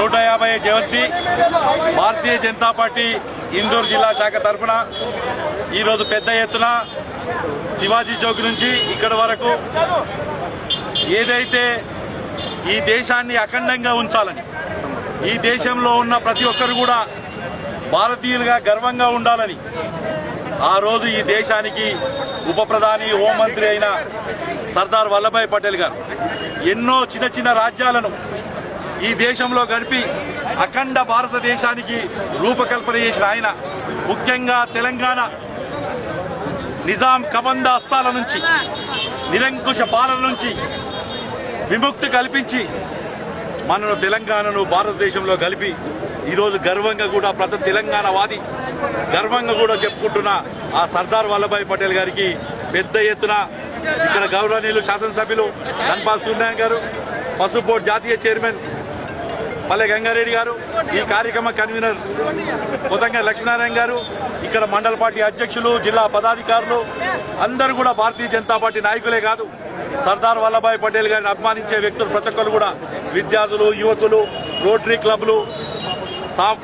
నూట యాభై జయంతి భారతీయ జనతా పార్టీ ఇందూరు జిల్లా శాఖ తరఫున ఈరోజు పెద్ద ఎత్తున శివాజీ చౌక్ నుంచి ఇక్కడి వరకు ఏదైతే ఈ దేశాన్ని అఖండంగా ఉంచాలని ఈ దేశంలో ఉన్న ప్రతి ఒక్కరు కూడా భారతీయులుగా గర్వంగా ఉండాలని ఆ రోజు ఈ దేశానికి ఉప ప్రధాని హోంమంత్రి అయిన సర్దార్ వల్లభాయ్ పటేల్ గారు ఎన్నో చిన్న చిన్న రాజ్యాలను ఈ దేశంలో గడిపి అఖండ భారతదేశానికి రూపకల్పన చేసిన ఆయన ముఖ్యంగా తెలంగాణ నిజాం కబంద అస్తాల నుంచి నిరంకుశ పాలన నుంచి విముక్తి కల్పించి మనను తెలంగాణను భారతదేశంలో కలిపి ఈరోజు గర్వంగా కూడా ప్రతి తెలంగాణ వాది గర్వంగా కూడా చెప్పుకుంటున్న ఆ సర్దార్ వల్లభాయ్ పటేల్ గారికి పెద్ద ఎత్తున ఇక్కడ గౌరవనీయులు శాసనసభ్యులు ధన్పాల్ సూర్యనారాయణ గారు పసుపు జాతీయ చైర్మన్ పల్లె గంగారెడ్డి గారు ఈ కార్యక్రమ కన్వీనర్ కొత్తగా లక్ష్మీనారాయణ గారు ఇక్కడ మండల పార్టీ అధ్యక్షులు జిల్లా పదాధికారులు అందరూ కూడా భారతీయ జనతా పార్టీ నాయకులే కాదు. సర్దార్ వల్లభాయ్ పటేల్ గారిని అభిమానించే వ్యక్తులు ప్రతి ఒక్కరు కూడా విద్యార్థులు యువకులు రోటరీ క్లబ్లు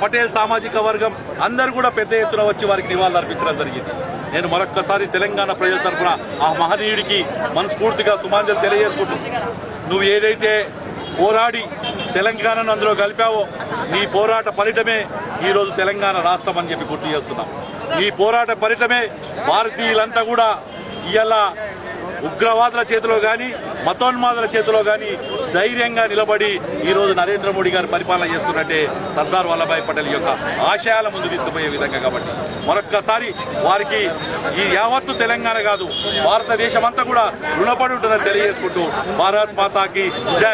పటేల్ సామాజిక వర్గం అందరూ కూడా పెద్ద ఎత్తున వచ్చి వారికి నివాళులు అర్పించడం జరిగింది. నేను మరొక్కసారి తెలంగాణ ప్రజల తరఫున ఆ మహనీయుడికి మనస్ఫూర్తిగా సుమాంజలు తెలియజేసుకుంటూ నువ్వు ఏదైతే పోరాడి తెలంగాణను అందులో కలిపావో నీ పోరాట ఫలితమే ఈరోజు తెలంగాణ రాష్ట్రం అని చెప్పి గుర్తు చేస్తున్నాం. ఈ పోరాట ఫలితమే భారతీయులంతా కూడా ఇలా ఉగ్రవాదుల చేతిలో కానీ మతోన్మాదుల చేతిలో కానీ ధైర్యంగా నిలబడి ఈరోజు నరేంద్ర మోడీ గారు పరిపాలన చేస్తున్నట్టే సర్దార్ వల్లభాయ్ పటేల్ యొక్క ఆశయాల ముందు తీసుకుపోయే విధంగా కాబట్టి. మరొక్కసారి వారికి ఈ యావత్తు తెలంగాణ కాదు భారతదేశం అంతా కూడా రుణపడి ఉంటుందని తెలియజేసుకుంటూ భారత్ మాతాకి జై.